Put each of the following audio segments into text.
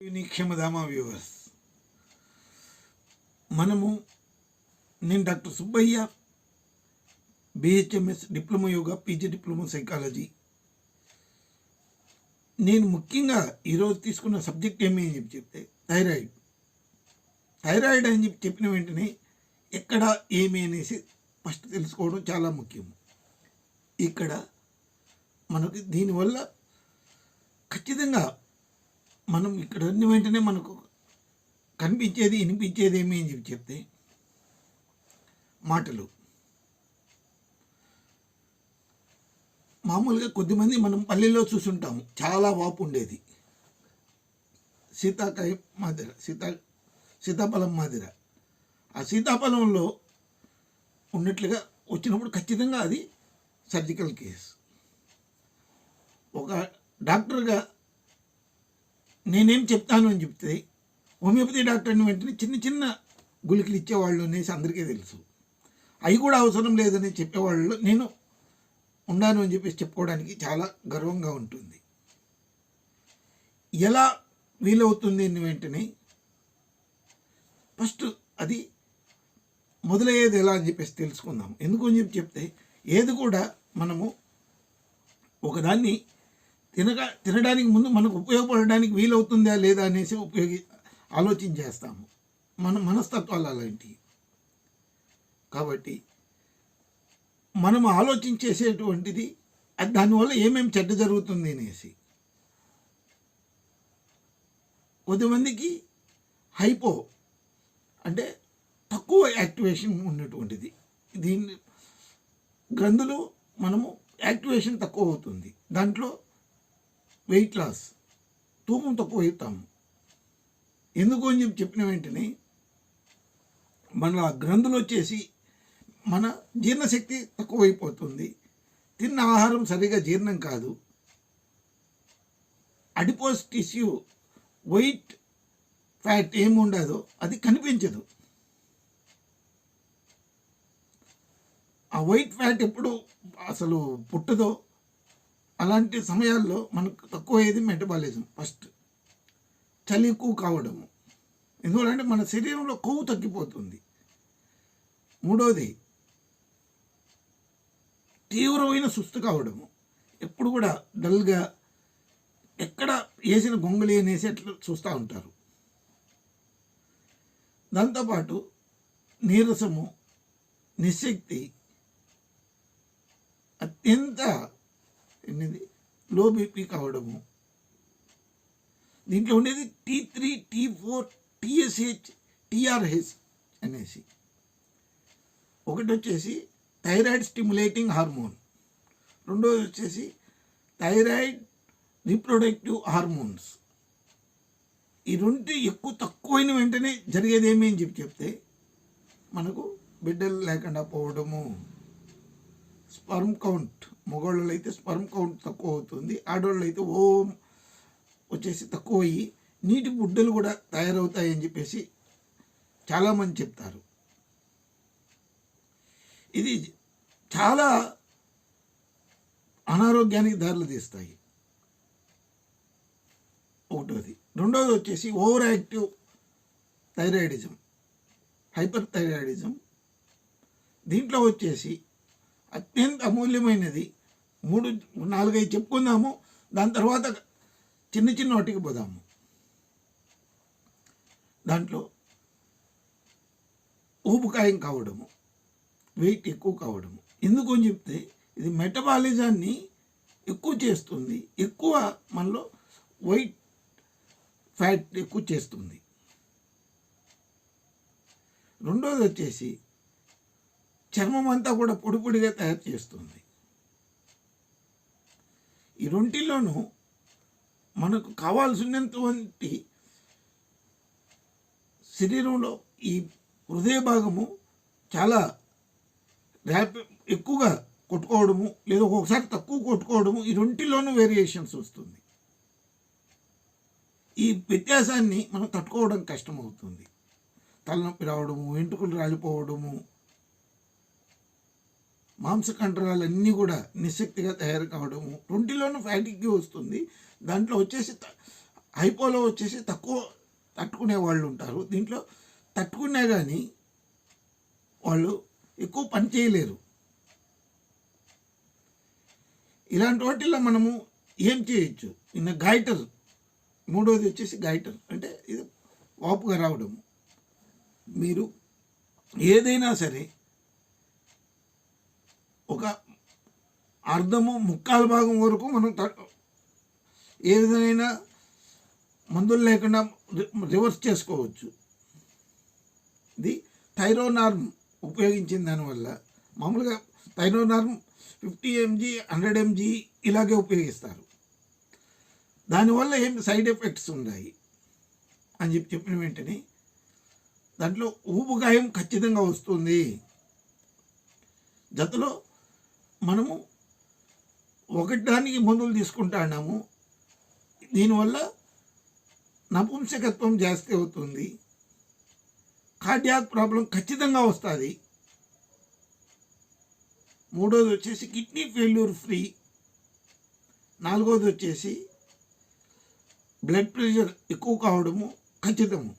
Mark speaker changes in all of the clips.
Speaker 1: నీ వ్యూవర్స్ మనము నేను doctor Subbaiah BHMS diploma yoga PG diploma psychology. నేను ముఖ్యంగా ఈరోజు తీసుకున్న సబ్జెక్ట్ ఏమి అని చెప్పి చెప్తే థైరాయిడ్. థైరాయిడ్ అని చెప్పి చెప్పిన వెంటనే ఎక్కడ ఏమి అనేసి ఫస్ట్ తెలుసుకోవడం చాలా ముఖ్యం. ఇక్కడ మనకి దీనివల్ల ఖచ్చితంగా మనం ఇక్కడ ఉన్న వెంటనే మనకు కనిపించేది వినిపించేది ఏమి అని చెప్పి చెప్తే మాటలు. మామూలుగా కొద్దిమంది మనం పల్లెల్లో చూసుంటాము. చాలా వాపు ఉండేది. సీతాకాయ మాదిర సీతా సీతాఫలం మాదిర. ఆ సీతాఫలంలో ఉన్నట్లుగా వచ్చినప్పుడు ఖచ్చితంగా అది సర్జికల్ కేస్ ఒక డాక్టర్గా నేనేం చెప్తాను అని చెప్తే హోమియోపతి డాక్టర్ని వెంటనే చిన్న చిన్న గుళికలు ఇచ్చేవాళ్ళు అనేసి అందరికీ తెలుసు. అవి కూడా అవసరం లేదని చెప్పేవాళ్ళు నేను ఉన్నాను అని చెప్పేసి చెప్పుకోవడానికి చాలా గర్వంగా ఉంటుంది. ఎలా వీలవుతుంది అని వెంటనే ఫస్ట్ అది మొదలయ్యేది ఎలా అని చెప్పేసి తెలుసుకుందాం. ఎందుకు అని చెప్పి చెప్తే ఏది కూడా మనము ఒకదాన్ని తినగా తినడానికి ముందు మనకు ఉపయోగపడడానికి వీలవుతుందా లేదా అనేసి ఉపయోగి ఆలోచించేస్తాము మన మనస్తత్వాలు అలాంటివి. కాబట్టి మనం ఆలోచించేసేటువంటిది అది దానివల్ల ఏమేమి చెడ్డ జరుగుతుంది అనేసి. కొద్దిమందికి హైపో అంటే తక్కువ యాక్టివేషన్ ఉన్నటువంటిది. దీన్ని గ్రంథులు మనము యాక్టివేషన్ తక్కువ అవుతుంది. దాంట్లో వెయిట్ లాస్ తూకం తక్కువ అవుతాము ఎందుకు అని చెప్పి చెప్పిన వెంటనే మన గ్రంథులు వచ్చేసి మన జీర్ణశక్తి తక్కువైపోతుంది. తిన్న ఆహారం సరిగా జీర్ణం కాదు. అడిపోస్ టిష్యూ వైట్ ఫ్యాట్ ఏముండదో అది కనిపించదు. ఆ వైట్ ఫ్యాట్ ఎప్పుడు అసలు పుట్టదో అలాంటి సమయాల్లో మనకు తక్కువ అయ్యేది మెటబాలిజం ఫస్ట్ చలి ఎక్కువ కావడము. ఎందుకంటే మన శరీరంలో కొవ్వు తగ్గిపోతుంది. మూడోది తీవ్రమైన సుస్తు కావడము. ఎప్పుడు కూడా డల్గా ఎక్కడ వేసిన గొంగళి అనేసి అట్లా చూస్తూ ఉంటారు. దాంతోపాటు నీరసము నిశ్శక్తి అత్యంత ఎనిమిది లో బీపీ కావడము. దీంట్లో ఉండేది T three T four TSH TRH అనేసి. ఒకటి వచ్చేసి థైరాయిడ్ స్టిమ్యులేటింగ్ హార్మోన్ రెండోది వచ్చేసి థైరాయిడ్ రీప్రొడక్టివ్ హార్మోన్స్ ఈ రెండు ఎక్కువ తక్కువైన వెంటనే జరిగేది ఏమి అని చెప్పి చెప్తే మనకు బిడ్డలు లేకుండా పోవడము. Sperm count. మగవాళ్ళు అయితే స్పర్మ్ కౌంట్ తక్కువ అవుతుంది. ఆడవాళ్ళు అయితే ఓ వచ్చేసి తక్కువ అయ్యి నీటి బుడ్డలు కూడా తయారవుతాయని చెప్పేసి చాలామంది చెప్తారు. ఇది చాలా అనారోగ్యానికి దారులు తీస్తాయి. ఒకటోది. రెండోది వచ్చేసి over active thyroidism. Hyper thyroidism. దీంట్లో వచ్చేసి అత్యంత అమూల్యమైనది. మూడు నాలుగైదు చెప్పుకుందాము. దాని తర్వాత చిన్న చిన్న వాటికి పోదాము. దాంట్లో ఊపుకాయం కావడము వెయిట్ ఎక్కువ కావడము. ఎందుకు అని చెప్తే ఇది మెటబాలిజాన్ని ఎక్కువ చేస్తుంది. ఎక్కువ మనలో వైట్ ఫ్యాట్ ఎక్కువ చేస్తుంది. రెండోది వచ్చేసి చర్మం అంతా కూడా పొడిపొడిగా తయారు చేస్తుంది. ఈ రెంటిలోనూ మనకు కావాల్సినటువంటి శరీరంలో ఈ హృదయ భాగము చాలా ర్యాప్ ఎక్కువగా కొట్టుకోవడము లేదా ఒక్కొక్కసారి తక్కువ కొట్టుకోవడము ఈ రెంటిలోనూ వేరియేషన్స్ వస్తుంది. ఈ వ్యత్యాసాన్ని మనం తట్టుకోవడం కష్టమవుతుంది. తలనొప్పి రావడము వెంట్రుకలు రాలిపోవడము మాంసకండరాలు అన్నీ కూడా నిశక్తిగా తయారు కావడము. రొంటిలోనూ ఫ్యాటిక్కి వస్తుంది. దాంట్లో వచ్చేసి హైపోలో వచ్చేసి తక్కువ తట్టుకునే వాళ్ళు ఉంటారు. దీంట్లో తట్టుకున్నా కానీ వాళ్ళు ఎక్కువ పని చేయలేరు. ఇలాంటి వాటిల్లో మనము ఏం చేయొచ్చు? ఇన్న గైటర్ మూడోది వచ్చేసి గైటర్ అంటే ఇది వాపుగా రావడము. మీరు ఏదైనా సరే ఒక అర్ధము ముక్కాల భాగం వరకు మనం త- ఏ విధమైన మందులు లేకుండా రివర్స్ చేసుకోవచ్చు. ఇది థైరోనార్మ్ ఉపయోగించిన దానివల్ల మామూలుగా Thyronorm fifty MG hundred MG ఇలాగే ఉపయోగిస్తారు. దానివల్ల ఏం సైడ్ ఎఫెక్ట్స్ ఉన్నాయి అని చెప్పి చెప్పిన వెంటనే దాంట్లో ఊబుగాయం ఖచ్చితంగా వస్తుంది. జతలో మనము ఒకటి దానికి మందులు తీసుకుంటున్నాము దీనివల్ల నపుంసకత్వం జాస్తి అవుతుంది. కార్డియాక్ ప్రాబ్లం ఖచ్చితంగా వస్తుంది. మూడోది వచ్చేసి కిడ్నీ ఫెయిల్యూర్ ఫ్రీ. నాలుగోది వచ్చేసి బ్లడ్ ప్రెషర్ ఎక్కువ కావడము ఖచ్చితము.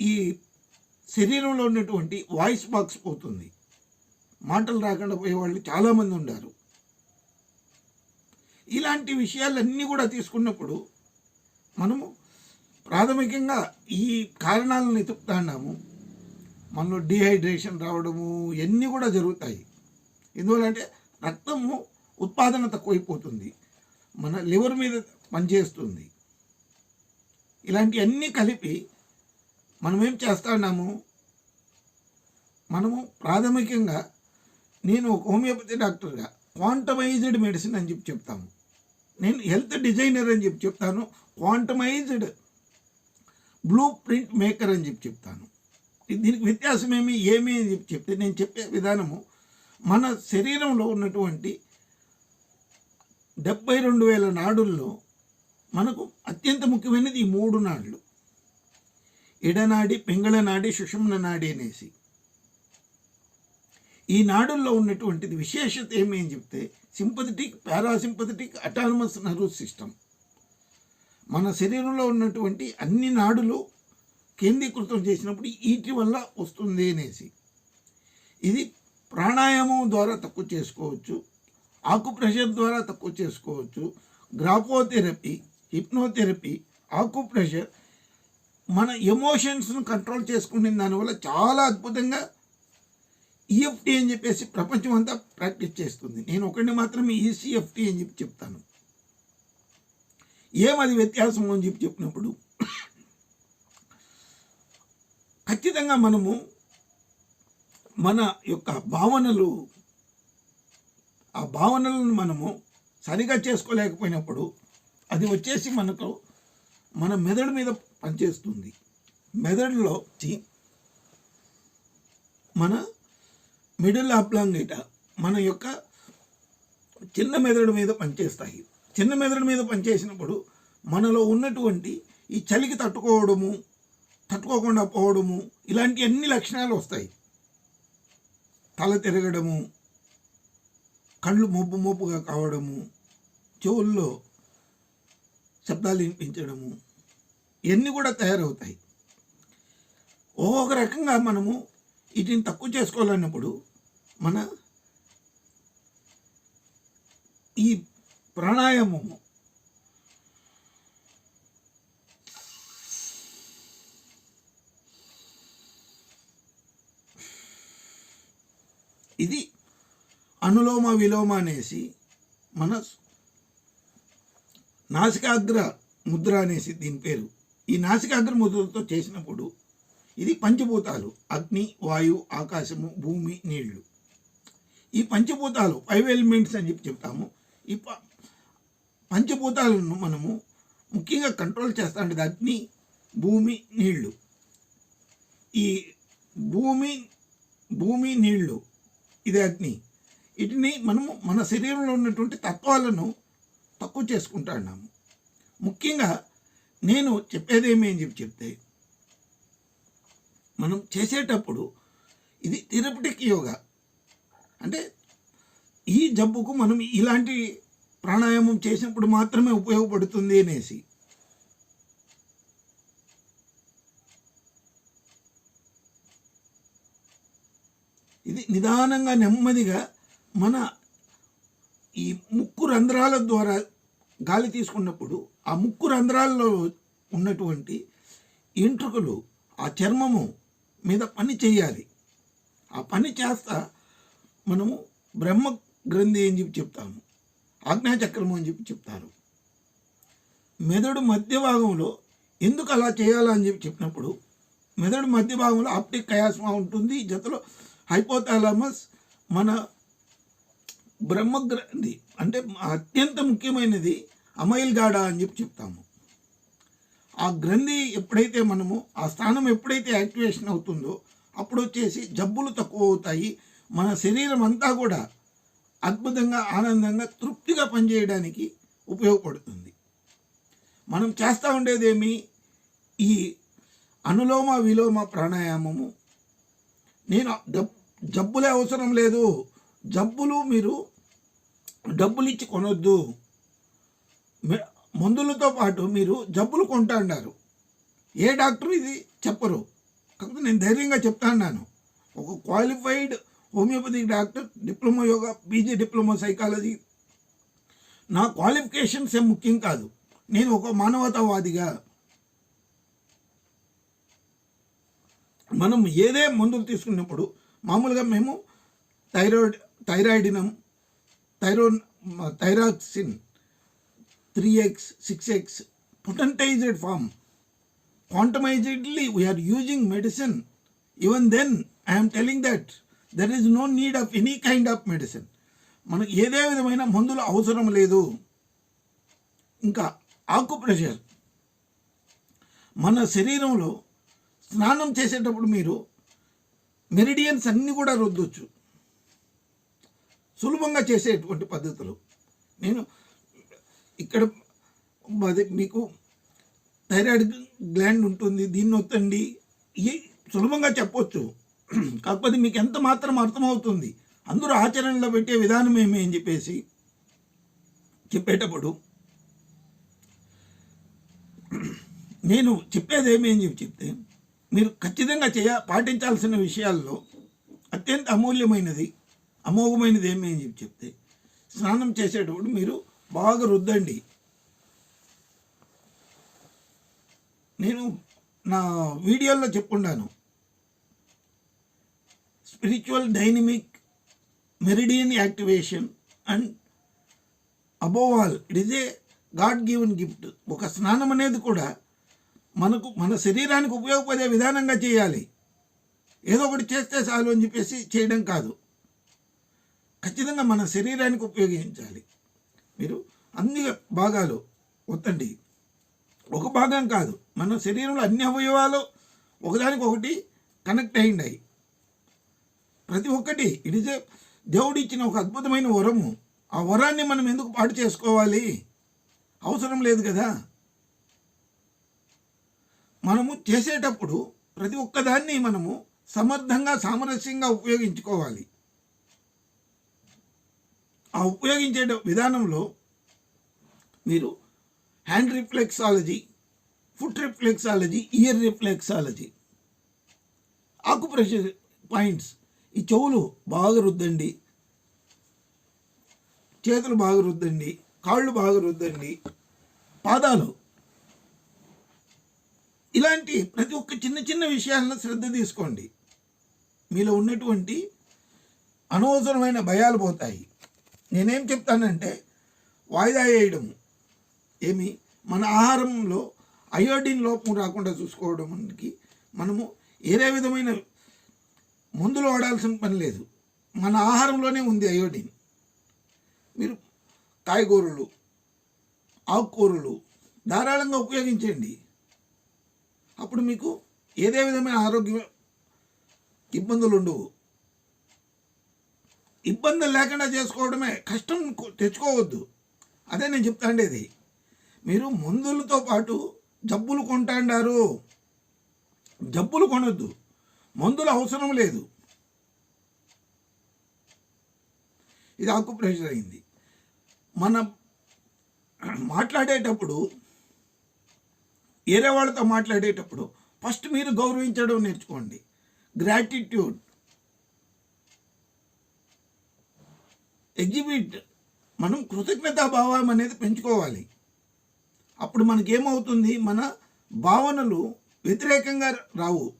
Speaker 1: ఈ శరీరంలో ఉన్నటువంటి వాయిస్ బాక్స్ పోతుంది. మాటలు రాకుండా పోయే వాళ్ళు చాలామంది ఉన్నారు ఇలాంటి విషయాలన్నీ కూడా తీసుకున్నప్పుడు మనము ప్రాథమికంగా ఈ కారణాలను ఎతుకుతున్నాము మనలో డిహైడ్రేషన్ రావడము ఇవన్నీ కూడా జరుగుతాయి. ఎందువల్లంటే రక్తము ఉత్పాదన తక్కువైపోతుంది. మన లివర్ మీద పనిచేస్తుంది. ఇలాంటివన్నీ కలిపి మనం ఏం చేస్తున్నాము? మనము ప్రాథమికంగా నేను ఒక హోమియోపతి డాక్టర్గా క్వాంటమైజ్డ్ మెడిసిన్ అని చెప్పి చెప్తాము. నేను హెల్త్ డిజైనర్ అని చెప్పి చెప్తాను క్వాంటమైజ్డ్ బ్లూ ప్రింట్ మేకర్ అని చెప్పి చెప్తాను. దీనికి వ్యత్యాసం ఏమి ఏమి అని చెప్పి చెప్తే నేను చెప్పే విధానము మన శరీరంలో ఉన్నటువంటి డెబ్బై రెండు వేల నాడుల్లో మనకు అత్యంత ముఖ్యమైనది ఈ మూడు నాడులు ఎడనాడి పెంగళనాడి సుషుమ్న నాడి అనేసి. ఈ నాడుల్లో ఉన్నటువంటిది విశేషత ఏమి అని చెప్తే sympathetic parasympathetic autonomous nervous system. మన శరీరంలో ఉన్నటువంటి అన్ని నాడులు కేంద్రీకృతం చేసినప్పుడు వీటి వల్ల వస్తుంది అనేసి. ఇది ప్రాణాయామం ద్వారా తక్కువ చేసుకోవచ్చు ఆకు ప్రెషర్ ద్వారా తక్కువ చేసుకోవచ్చు గ్రాఫోథెరపీ హిప్నోథెరపీ ఆకు ప్రెషర్ మన ఎమోషన్స్ను కంట్రోల్ చేసుకునే దానివల్ల చాలా అద్భుతంగా ఈఎఫ్టీ అని చెప్పేసి ప్రపంచం అంతా ప్రాక్టీస్ చేస్తుంది. నేను ఒకటి మాత్రమే ఈసీఎఫ్టీ అని చెప్పి చెప్తాను. ఏమది వ్యత్యాసం అని చెప్పి చెప్పినప్పుడు ఖచ్చితంగా మనము మన యొక్క భావనలు ఆ భావనలను మనము సరిగా చేసుకోలేకపోయినప్పుడు అది వచ్చేసి మనకు మన మెదడు మీద పనిచేస్తుంది. మెదడులో వచ్చి మన మిడిల్ ఆప్లాంగిట మన యొక్క చిన్న మెదడు మీద పనిచేస్తాయి. చిన్న మెదడు మీద పనిచేసినప్పుడు మనలో ఉన్నటువంటి ఈ చలికి తట్టుకోవడము తట్టుకోకుండా పోవడము ఇలాంటి అన్ని లక్షణాలు వస్తాయి. తల తిరగడము కళ్ళు మొబ్బు మొబ్బుగా కావడము చెవుల్లో శబ్దాలు వినిపించడము ఇవన్నీ కూడా తయారవుతాయి. ఒక్కొక్క రకంగా మనము వీటిని తక్కువ చేసుకోవాలన్నప్పుడు మన ఈ ప్రాణాయామము ఇది అనులోమ విలోమ అనేసి మన నాసికాగ్ర ముద్ర అనేసి దీని పేరు. ఈ నాసికాగ్ర ముద్రతో చేసినప్పుడు ఇది పంచభూతాలు అగ్ని వాయు ఆకాశము భూమి నీళ్ళు. ఈ పంచభూతాలు ఫైవ్ ఎలిమెంట్స్ అని చెప్పి చెప్తాము. ఈ ప- పంచభూతాలను మనము ముఖ్యంగా కంట్రోల్ చేస్తా ఉండేది అగ్ని భూమి నీళ్ళు. ఈ భూమి భూమి నీళ్ళు ఇది అగ్ని. వీటిని మనము మన శరీరంలో ఉన్నటువంటి తత్వాలను తక్కువ చేసుకుంటున్నాము ముఖ్యంగా నేను చెప్పేదేమి అని చెప్పి చెప్తే మనం చేసేటప్పుడు ఇది థెరపటిక్ యోగా. అంటే ఈ జబ్బుకు మనం ఇలాంటి ప్రాణాయామం చేసినప్పుడు మాత్రమే ఉపయోగపడుతుంది అనేసి. ఇది నిదానంగా నెమ్మదిగా మన ఈ ముక్కు రంధ్రాల ద్వారా గాలి తీసుకున్నప్పుడు ఆ ముక్కు రంధ్రాల్లో ఉన్నటువంటి ఎంట్రుకలు ఆ చర్మము మీద పని చేయాలి ఆ పని చేస్తా మనము బ్రహ్మ గ్రంథి అని చెప్పి చెప్తాము. ఆజ్ఞాచక్రము అని చెప్పి చెప్తారు. మెదడు మధ్య భాగంలో ఎందుకు అలా చేయాలని చెప్పి చెప్పినప్పుడు మెదడు మధ్య భాగంలో ఆప్టిక్ కయాస్మా ఉంటుంది. జతలో హైపోథాలమస్ మన బ్రహ్మగ్రంథి అంటే అత్యంత ముఖ్యమైనది అమైల్ గాడ అని చెప్పి చెప్తాము. ఆ గ్రంథి ఎప్పుడైతే మనము ఆ స్థానం ఎప్పుడైతే యాక్టివేషన్ అవుతుందో అప్పుడు వచ్చేసి జబ్బులు తక్కువ అవుతాయి మన శరీరం అంతా కూడా అద్భుతంగా ఆనందంగా తృప్తిగా పనిచేయడానికి ఉపయోగపడుతుంది. మనం చేస్తూ ఉండేదేమి? ఈ అనులోమ విలోమ ప్రాణాయామము. నేను డబ్ జబ్బులే అవసరం లేదు. జబ్బులు మీరు డబ్బులు ఇచ్చి కొనొద్దు. మందులతో పాటు మీరు జబ్బులు కొంటా ఏ డాక్టర్ ఇది? చెప్పరు. కాకపోతే నేను ధైర్యంగా చెప్తాను ఒక qualified homeopathic doctor diploma yoga PG diploma psychology నా క్వాలిఫికేషన్స్ ఏం ముఖ్యం కాదు. నేను ఒక మానవతావాదిగా. మనం ఏదే మందులు తీసుకున్నప్పుడు మామూలుగా మేము thyroid thyroidinum thyro thyroxine three X six X potentised form quantumizedly we are using medicine. Even then i am telling that there is no need of any kind of medicine. మనకు ఏదే విధమైన మందులు అవసరం లేదు. ఇంకా ఆకుప్రెషర్ మన శరీరంలో స్నానం చేసేటప్పుడు మీరు మెరిడియన్స్ అన్నీ కూడా రుద్దొచ్చు. సులభంగా చేసేటువంటి పద్ధతులు. నేను ఇక్కడ అది మీకు థైరాయిడ్ గ్లాండ్ ఉంటుంది దీన్ని ఒత్తండి ఈ సులభంగా చెప్పొచ్చు. కాకపోతే మీకు ఎంత మాత్రం అర్థమవుతుంది. అందరూ ఆచరణలో పెట్టే విధానం ఏమి అని చెప్పేసి చెప్పేటప్పుడు నేను చెప్పేది ఏమి అని చెప్పి చెప్తే మీరు ఖచ్చితంగా చేయ పాటించాల్సిన విషయాల్లో అత్యంత అమూల్యమైనది అమోఘమైనది ఏమి అని చెప్పి చెప్తే స్నానం చేసేటప్పుడు మీరు బాగా రుద్దండి. నేను నా వీడియోల్లో చెప్పుకున్నాను spiritual dynamic meridian activation and above all it is a god given gift. ఒక స్నానం అనేది కూడా మనకు మన శరీరానికి ఉపయోగపడే విధానంగా చేయాలి. ఏదో ఒకటి చేస్తే చాలు అని చెప్పేసి చేయడం కాదు. ఖచ్చితంగా మన శరీరానికి ఉపయోగించాలి. మీరు అన్ని భాగాలు ఒత్తండి. ఒక భాగం కాదు. మన శరీరంలో అన్ని అవయవాలు ఒకదానికొకటి కనెక్ట్ అయ్యిండాయి. ప్రతి ఒక్కటి ఇట్ ఇస్ దేవుడు ఇచ్చిన ఒక అద్భుతమైన వరము. ఆ వరాన్ని మనం ఎందుకు పాటు చేసుకోవాలి? అవసరం లేదు కదా. మనము చేసేటప్పుడు ప్రతి ఒక్కదాన్ని మనము సమర్థంగా సామరస్యంగా ఉపయోగించుకోవాలి. ఆ ఉపయోగించే విధానంలో మీరు hand reflexology foot reflexology ear reflexology acupressure points ఈ చెవులు బాగా రుద్దండి చేతులు బాగా రుద్దండి కాళ్ళు బాగా రుద్దండి పాదాలు. ఇలాంటి ప్రతి ఒక్క చిన్న చిన్న విషయాలను శ్రద్ధ తీసుకోండి. మీలో ఉన్నటువంటి అనవసరమైన భయాలు పోతాయి. నేనేం చెప్తానంటే వాయిదా వేయడం ఏమి? మన ఆహారంలో అయోడిన్ లోపం రాకుండా చూసుకోవడానికి మనము ఏదే విధమైన మందులు వాడాల్సిన పని లేదు. మన ఆహారంలోనే ఉంది అయోడిన్. మీరు కాయగూరలు ఆకుకూరలు ధారాళంగా ఉపయోగించండి. అప్పుడు మీకు ఏదే విధమైన ఆరోగ్య ఇబ్బందులు ఉండవు. ఇబ్బందులు లేకుండా చేసుకోవడమే. కష్టం తెచ్చుకోవద్దు. అదే నేను చెప్తాండేది మీరు మందులతో పాటు జబ్బులు కొంటాండారు జబ్బులు కొనొద్దు. మందులు అవసరం లేదు. ఇది ఆక్యుప్రెషర్ అయింది. మన మాట్లాడేటప్పుడు వేరే వాళ్ళతో మాట్లాడేటప్పుడు ఫస్ట్ మీరు గౌరవించడం నేర్చుకోండి. గ్రాటిట్యూడ్. ఎగ్జిబిట్. మనం కృతజ్ఞతాభావం అనేది పెంచుకోవాలి. అప్పుడు మనకేమవుతుంది? మన భావనలు వ్యతిరేకంగా రావు.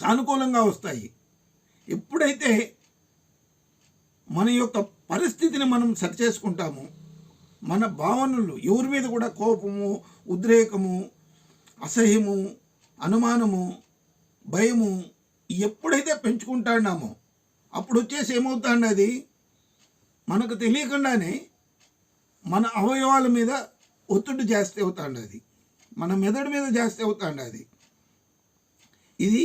Speaker 1: సానుకూలంగా వస్తాయి. ఎప్పుడైతే మన యొక్క పరిస్థితిని మనం సరిచేసుకుంటామో మన భావనలు ఎవరి మీద కూడా కోపము ఉద్రేకము అసహ్యము అనుమానము భయము ఎప్పుడైతే పెంచుకుంటాడామో అప్పుడు వచ్చేసి ఏమవుతాండి అది మనకు తెలియకుండానే మన అవయవాల మీద ఒత్తిడి జాస్తి అవుతాండి అది మన మెదడు మీద జాస్తి అవుతాండి అది ఇది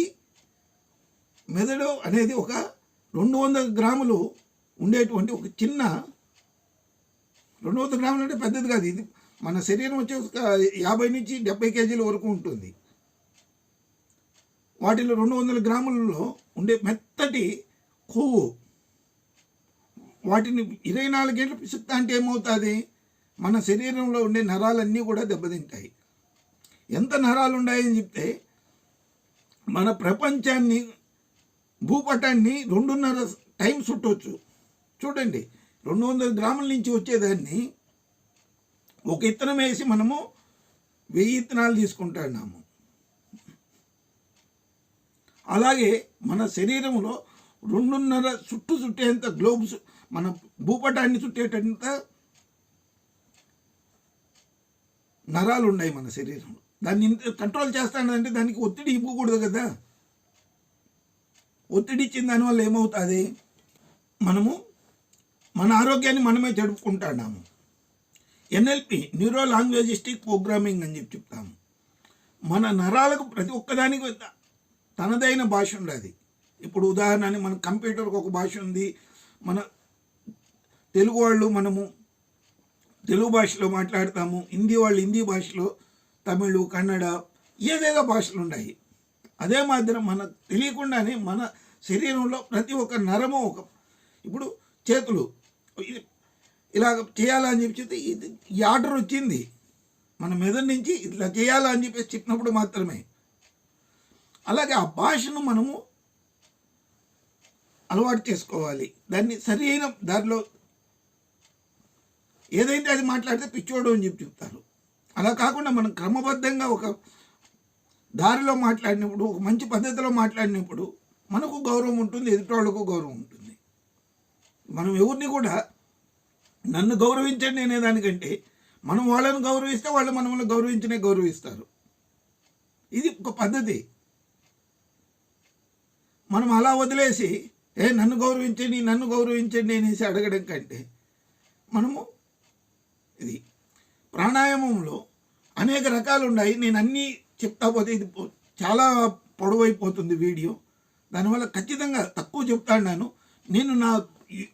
Speaker 1: మెదడు అనేది ఒక రెండు వందల గ్రాములు ఉండేటువంటి ఒక చిన్న రెండు వందల గ్రాములు అంటే పెద్దది కాదు. ఇది మన శరీరం వచ్చే ఒక యాభై నుంచి డెబ్బై కేజీల వరకు ఉంటుంది. వాటిలో రెండు వందల గ్రాములలో ఉండే మెత్తటి కొవ్వు వాటిని ఇరవై నాలుగు గంటలు పిసుకుతా అంటే ఏమవుతుంది? మన శరీరంలో ఉండే నరాలన్నీ కూడా దెబ్బతింటాయి. ఎంత నరాలు ఉన్నాయని చెప్తే మన ప్రపంచాన్ని భూపటాన్ని రెండున్నర టైం చుట్టవచ్చు చూడండి రెండు వందల గ్రాముల నుంచి వచ్చేదాన్ని ఒక ఇత్తనం వేసి మనము వెయ్యి ఇత్తనాలు తీసుకుంటున్నాము. అలాగే మన శరీరంలో రెండున్నర చుట్టూ చుట్టేంత గ్లోబ్స్ మన భూపటాన్ని చుట్టేటంత నరాలు ఉన్నాయి మన శరీరంలో. దాన్ని ఇంత కంట్రోల్ చేస్తానంటే దానికి ఒత్తిడి ఇవ్వకూడదు కదా. ఒత్తిడి ఇచ్చిన దానివల్ల ఏమవుతుంది? మనము మన ఆరోగ్యాన్ని మనమే జరుపుకుంటున్నాము ఎన్ఎల్పి న్యూరో లాంగ్వేజిస్టిక్ ప్రోగ్రామింగ్ అని చెప్పి చెప్తాము. మన నరాలకు ప్రతి ఒక్కదానికి తనదైన భాష ఉండదు. ఇప్పుడు ఉదాహరణని మన కంప్యూటర్కి ఒక భాష ఉంది. మన తెలుగు వాళ్ళు మనము తెలుగు భాషలో మాట్లాడతాము. హిందీ వాళ్ళు హిందీ భాషలో తమిళ్ కన్నడ ఏదేదో భాషలు ఉన్నాయి. అదే మాదిరి మన తెలియకుండానే మన శరీరంలో ప్రతి ఒక్క నరము ఒక ఇప్పుడు చేతులు ఇలాగ చేయాలని చెప్పి చెప్తే ఇది ఈ ఆర్డర్ వచ్చింది. మన మెదడు నుంచి ఇట్లా చేయాలని చెప్పేసి చెప్పినప్పుడు మాత్రమే. అలాగే ఆ భాషను మనము అలవాటు చేసుకోవాలి. దాన్ని సరి అయిన దారిలో ఏదైతే అది మాట్లాడితే పిచ్చోడు అని చెప్పి చెప్తారు. అలా కాకుండా మనం క్రమబద్ధంగా ఒక దారిలో మాట్లాడినప్పుడు ఒక మంచి పద్ధతిలో మాట్లాడినప్పుడు మనకు గౌరవం ఉంటుంది ఎదుటోళ్ళకు గౌరవం ఉంటుంది. మనం ఎవరిని కూడా నన్ను గౌరవించండి అనే దానికంటే మనం వాళ్ళని గౌరవిస్తే వాళ్ళు మనల్ని గౌరవించనే గౌరవిస్తారు. ఇది ఒక పద్ధతి. మనం అలా వదిలేసి ఏ నన్ను గౌరవించండి నన్ను గౌరవించండి అనేసి అడగడం కంటే మనము ఇది ప్రాణాయామంలో అనేక రకాలు ఉన్నాయి. నేను అన్నీ చెప్తా పోతే ఇది చాలా పొడవైపోతుంది వీడియో. దానివల్ల ఖచ్చితంగా తక్కువ చెప్తాను నేను నా ఈ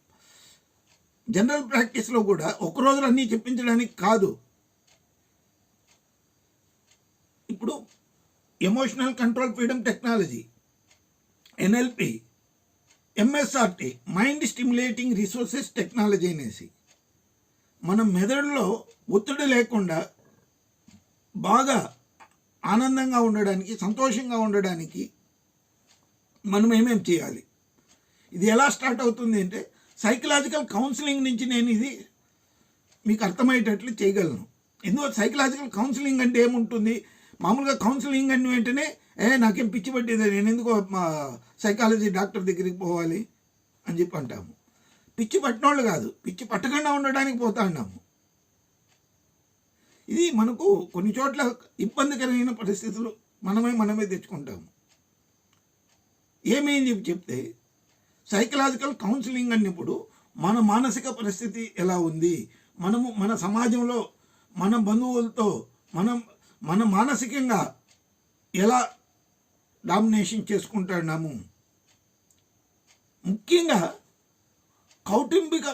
Speaker 1: జనరల్ ప్రాక్టీస్లో కూడా ఒక రోజులో అన్నీ చెప్పించడానికి కాదు. ఇప్పుడు emotional control freedom technology NLP MSRT mind stimulating resources technology అనేసి. మన మెదడులో ఒత్తిడి లేకుండా బాగా ఆనందంగా ఉండడానికి సంతోషంగా ఉండడానికి మనం ఏమేమి చేయాలి? ఇది ఎలా స్టార్ట్ అవుతుంది అంటే సైకలాజికల్ కౌన్సిలింగ్ నుంచి నేను ఇది మీకు అర్థమయ్యేటట్లు చేయగలను. ఎందుకంటే సైకలాజికల్ కౌన్సిలింగ్ అంటే ఏముంటుంది? మామూలుగా కౌన్సిలింగ్ అని వెంటనే ఏ నాకేం పిచ్చి పట్టేది నేను ఎందుకు మా సైకాలజీ డాక్టర్ దగ్గరికి పోవాలి అని చెప్పి అంటాము. పిచ్చి పట్టినోళ్ళు కాదు పిచ్చి పట్టకుండా ఉండడానికి పోతా ఉన్నాము ఇది మనకు కొన్ని చోట్ల ఇబ్బందికరమైన పరిస్థితులు మనమే మనమే తెచ్చుకుంటాము. ఏమేం చెప్పి చెప్తే సైకలాజికల్ కౌన్సిలింగ్ అన్నప్పుడు మన మానసిక పరిస్థితి ఎలా ఉంది? మనము మన సమాజంలో మన బంధువులతో మనం మన మానసికంగా ఎలా డామినేషన్ చేసుకుంటున్నాము ముఖ్యంగా కౌటుంబిక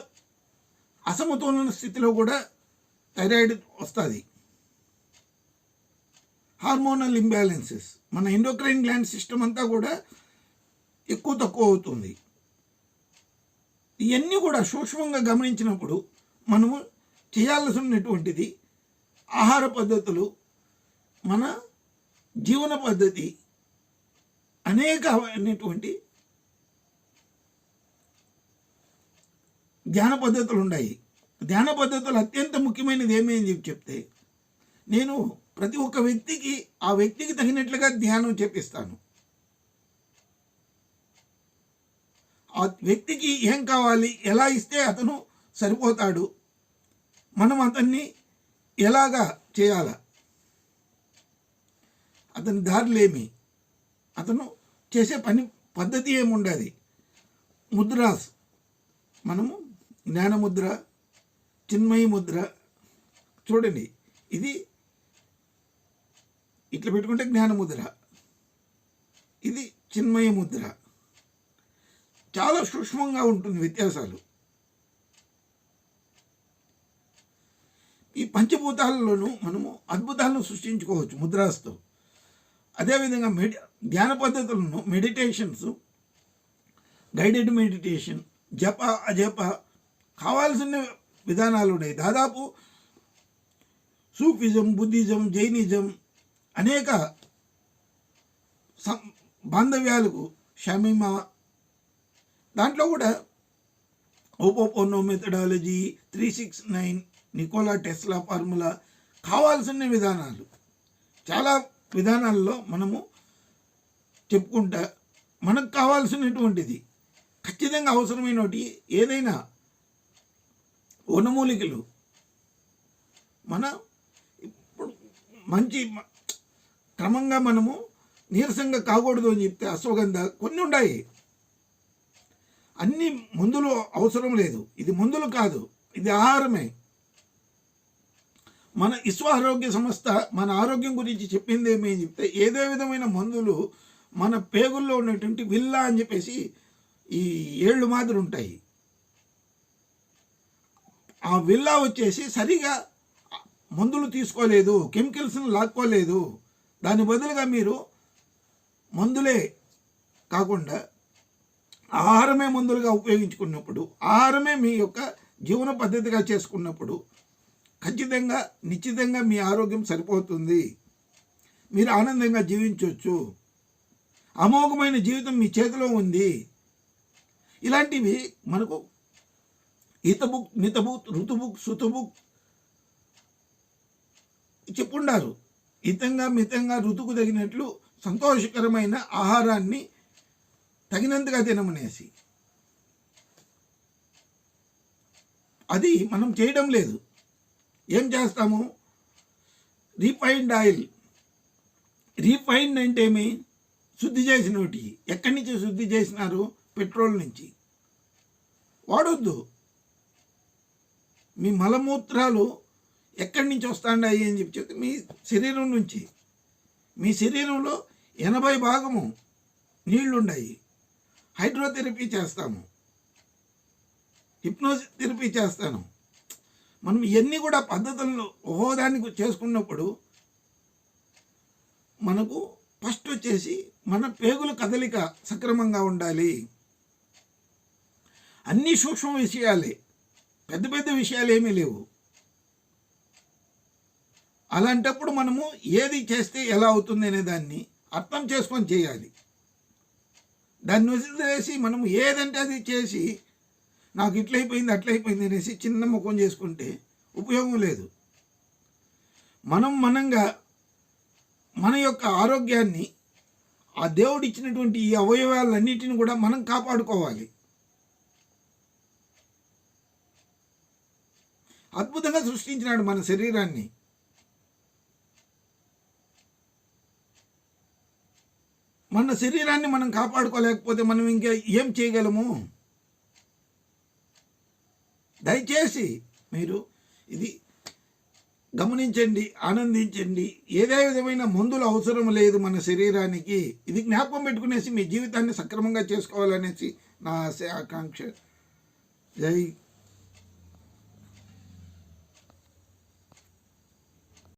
Speaker 1: అసమతోలన స్థితిలో కూడా థైరాయిడ్ వస్తుంది. హార్మోనల్ ఇంబ్యాలెన్సెస్ మన ఎండోక్రైన్ గ్లాండ్ సిస్టమ్ అంతా కూడా ఎక్కువ తక్కువ అవుతుంది. ఇవన్నీ కూడా సూక్ష్మంగా గమనించినప్పుడు మనము చేయాల్సినటువంటిది ఆహార పద్ధతులు మన జీవన పద్ధతి అనేకమైనటువంటి ధ్యాన పద్ధతులు ఉన్నాయి. ధ్యాన పద్ధతులు అత్యంత ముఖ్యమైనది ఏమి అని చెప్పి చెప్తే నేను ప్రతి ఒక్క వ్యక్తికి ఆ వ్యక్తికి తగినట్లుగా ధ్యానం చేపిస్తాను. ఆ వ్యక్తికి ఏం కావాలి ఎలా ఇస్తే అతను సరిపోతాడు మనం అతన్ని ఎలాగా చేయాలా? అతని దారులేమి? అతను చేసే పని పద్ధతి ఏముండదు? ముద్రాస్. మనము జ్ఞానముద్ర చిన్మయి ముద్ర. చూడండి ఇది ఇట్లా పెట్టుకుంటే జ్ఞానముద్ర. ఇది చిన్మయ ముద్ర. చాలా సూక్ష్మంగా ఉంటుంది వ్యత్యాసాలు. ఈ పంచభూతాలలోనూ మనము అద్భుతాలను సృష్టించుకోవచ్చు ముద్రాస్తో. అదేవిధంగా మెడి ధ్యాన పద్ధతులను మెడిటేషన్స్ గైడెడ్ మెడిటేషన్ జప అజప కావాల్సిన విధానాలు ఉన్నాయి దాదాపు సూఫిజం బుద్ధిజం జైనిజం అనేక సం బాంధవ్యాలకు షమీమా. దాంట్లో కూడా ho'oponopono methodology three six nine Nikola Tesla formula కావాల్సిన విధానాలు. చాలా విధానాల్లో మనము చెప్పుకుంటా మనకు కావాల్సినటువంటిది ఖచ్చితంగా అవసరమైనటి ఏదైనా వనమూలికలు మన ఇప్పుడు మంచి క్రమంగా మనము నీరసంగా కాకూడదు అని చెప్తే అశ్వగంధ కొన్ని ఉన్నాయి అన్ని మందులు అవసరం లేదు. ఇది మందులు కాదు. ఇది ఆహారమే. మన విశ్వ ఆరోగ్య సంస్థ మన ఆరోగ్యం గురించి చెప్పింది ఏమి అని చెప్తే ఏదో విధమైన మందులు మన పేగుల్లో ఉన్నటువంటి విల్లా అని చెప్పేసి ఈ ఏళ్ళు మాదిరి ఉంటాయి. ఆ విల్లా వచ్చేసి సరిగా మందులు తీసుకోలేదు కెమికల్స్ని లాక్కోలేదు. దాని బదులుగా మీరు మందులే కాకుండా ఆహారమే మందులుగా ఉపయోగించుకున్నప్పుడు ఆహారమే మీ యొక్క జీవన పద్ధతిగా చేసుకున్నప్పుడు ఖచ్చితంగా నిశ్చితంగా మీ ఆరోగ్యం సరిపోతుంది. మీరు ఆనందంగా జీవించవచ్చు అమోఘమైన జీవితం మీ చేతిలో ఉంది. ఇలాంటివి మనకు ఈతబుక్ మితబుక్ ఋతుబుక్ సుతుబుక్ చెప్పుండారు. హితంగా మితంగా ఋతుకు తగినట్లు సంతోషకరమైన ఆహారాన్ని తగినంతగా తినమనేసి. అది మనం చేయడం లేదు. ఏం చేస్తాము? Refined oil. రీఫైన్డ్ అంటే ఏమి శుద్ధి చేసినోటి ఎక్కడి నుంచి శుద్ధి చేసినారు? పెట్రోల్ నుంచి. వాడొద్దు. మీ మలమూత్రాలు ఎక్కడి నుంచి వస్తాయి అని చెప్పి చెప్తే మీ శరీరం నుంచి. మీ శరీరంలో ఎనభై భాగము నీళ్ళుండాయి. హైడ్రోథెరపీ చేస్తాము. హిప్నోథెరపీ చేస్తాను. మనం ఇవన్నీ కూడా పద్ధతులను ఓదానికి చేసుకున్నప్పుడు మనకు ఫస్ట్ వచ్చేసి మన పేగుల కదలిక సక్రమంగా ఉండాలి. అన్ని సూక్ష్మ విషయాలే పెద్ద పెద్ద విషయాలు ఏమీ లేవు. అలాంటప్పుడు మనము ఏది చేస్తే ఎలా అవుతుంది అనే దాన్ని అర్థం చేసుకొని చేయాలి. దాన్ని వదిలేసి మనము ఏదంటే అది చేసి నాకు ఇట్లయిపోయింది అట్లయిపోయింది అనేసి చిన్న ముఖం చేసుకుంటే ఉపయోగం లేదు. మనం మనంగా మన యొక్క ఆరోగ్యాన్ని ఆ దేవుడు ఇచ్చినటువంటి ఈ అవయవాలన్నిటిని కూడా మనం కాపాడుకోవాలి. అద్భుతంగా సృష్టించినాడు మన శరీరాన్ని. మన శరీరాన్ని మనం కాపాడుకోలేకపోతే మనం ఇంకా ఏం చేయగలము? దయచేసి మీరు ఇది గమనించండి ఆనందించండి. ఏదే విధమైన మందులు అవసరం లేదు మన శరీరానికి. ఇది జ్ఞాపకం పెట్టుకునేసి మీ జీవితాన్ని సక్రమంగా చేసుకోవాలనేసి నా ఆశ ఆకాంక్ష. జై